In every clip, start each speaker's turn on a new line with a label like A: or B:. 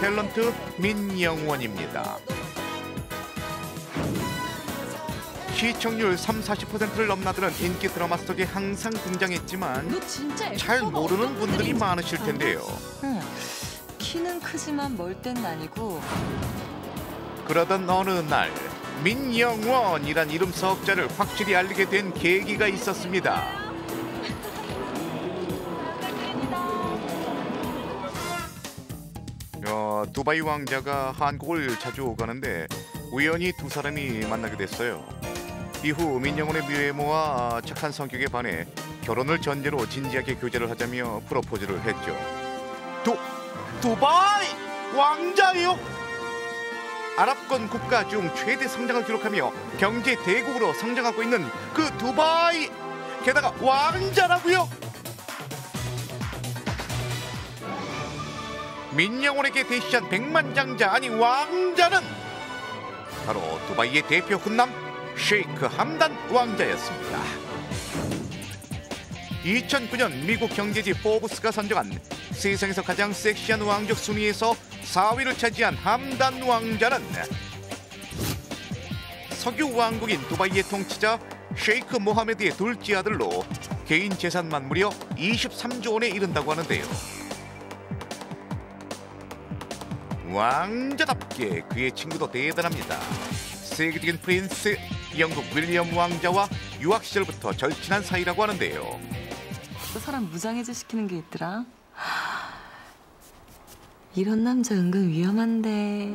A: 탤런트 민영원입니다. 시청률 3, 40%를 넘나드는 인기 드라마 속에 항상 등장했지만 잘 모르는? 분들이 많으실 텐데요.
B: 응. 키는 크지만 멀 땐 아니고
A: 그러던 어느 날 민영원이란 이름 석자를 확실히 알리게 된 계기가 있었습니다. 어, 두바이 왕자가 한국을 자주 가는데 우연히 두 사람이 만나게 됐어요. 이후 민영원의 미외모와 착한 성격에 반해 결혼을 전제로 진지하게 교제를 하자며 프로포즈를 했죠. 두 두바이 왕자요? 아랍권 국가 중 최대 성장을 기록하며 경제 대국으로 성장하고 있는 그 두바이 게다가 왕자라고요? 민영원에게 대시한 백만장자 아니 왕자는 바로 두바이의 대표 훈남 쉐이크 함단 왕자였습니다. 2009년 미국 경제지 포브스가 선정한 세상에서 가장 섹시한 왕족 순위에서 4위를 차지한 함단 왕자는 석유 왕국인 두바이의 통치자 쉐이크 모하메드의 둘째 아들로 개인 재산만 무려 23조 원에 이른다고 하는데요. 왕자답게 그의 친구도 대단합니다. 세계적인 프린스 영국 윌리엄 왕자와 유학 시절부터 절친한 사이라고 하는데요.
B: 그 사람 무장해제 시키는 게 있더라. 이런 남자 은근 위험한데.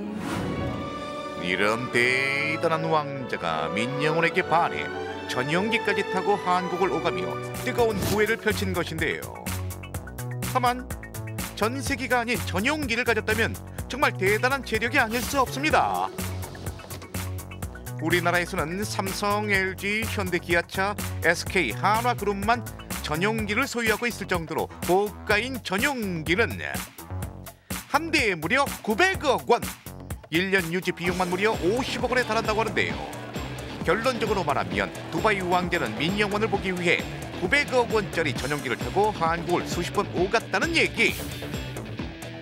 A: 이런 대단한 왕자가 민영원에게 반해 전용기까지 타고 한국을 오가며 뜨거운 구애를 펼친 것인데요. 다만 전세기가 아닌 전용기를 가졌다면 정말 대단한 재력이 아닐 수 없습니다. 우리나라에서는 삼성, LG, 현대, 기아차, SK, 한화그룹만 전용기를 소유하고 있을 정도로 고가인 전용기는 한 대에 무려 900억 원, 1년 유지 비용만 무려 50억 원에 달한다고 하는데요. 결론적으로 말하면 두바이 왕자는 민영원을 보기 위해 900억 원짜리 전용기를 타고 한국을 수십 번 오갔다는 얘기.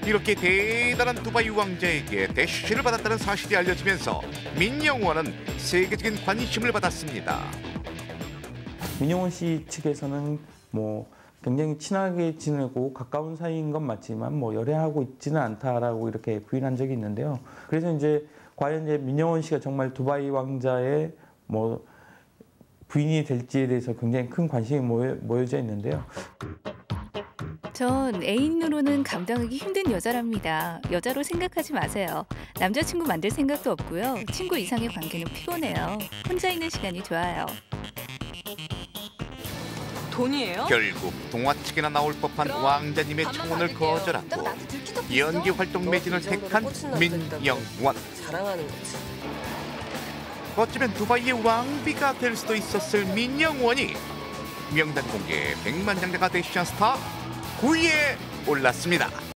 A: 이렇게 대단한 두바이 왕자에게 대시를 받았다는 사실이 알려지면서 민영원은 세계적인 관심을 받았습니다.
C: 민영원 씨 측에서는 뭐 굉장히 친하게 지내고 가까운 사이인 건 맞지만 뭐 열애하고 있지는 않다라고 이렇게 부인한 적이 있는데요. 그래서 이제 과연 이제 민영원 씨가 정말 두바이 왕자의 뭐 부인이 될지에 대해서 굉장히 큰 관심이 모여, 모여져 있는데요.
D: 전 애인으로는 감당하기 힘든 여자랍니다. 여자로 생각하지 마세요. 남자친구 만들 생각도 없고요. 친구 이상의 관계는 피곤해요. 혼자 있는 시간이 좋아요.
B: 돈이에요?
A: 결국 동화책에나 나올 법한
B: 그럼
A: 왕자님의 청혼을. 거절하고. 연기 활동 매진을 택한 민영원.
E: 자랑하는 거지.
A: 어쩌면 두바이의 왕비가 될 수도 있었을 민영원이 명단 공개 백만장자가 대시한 스타 9위에 올랐습니다.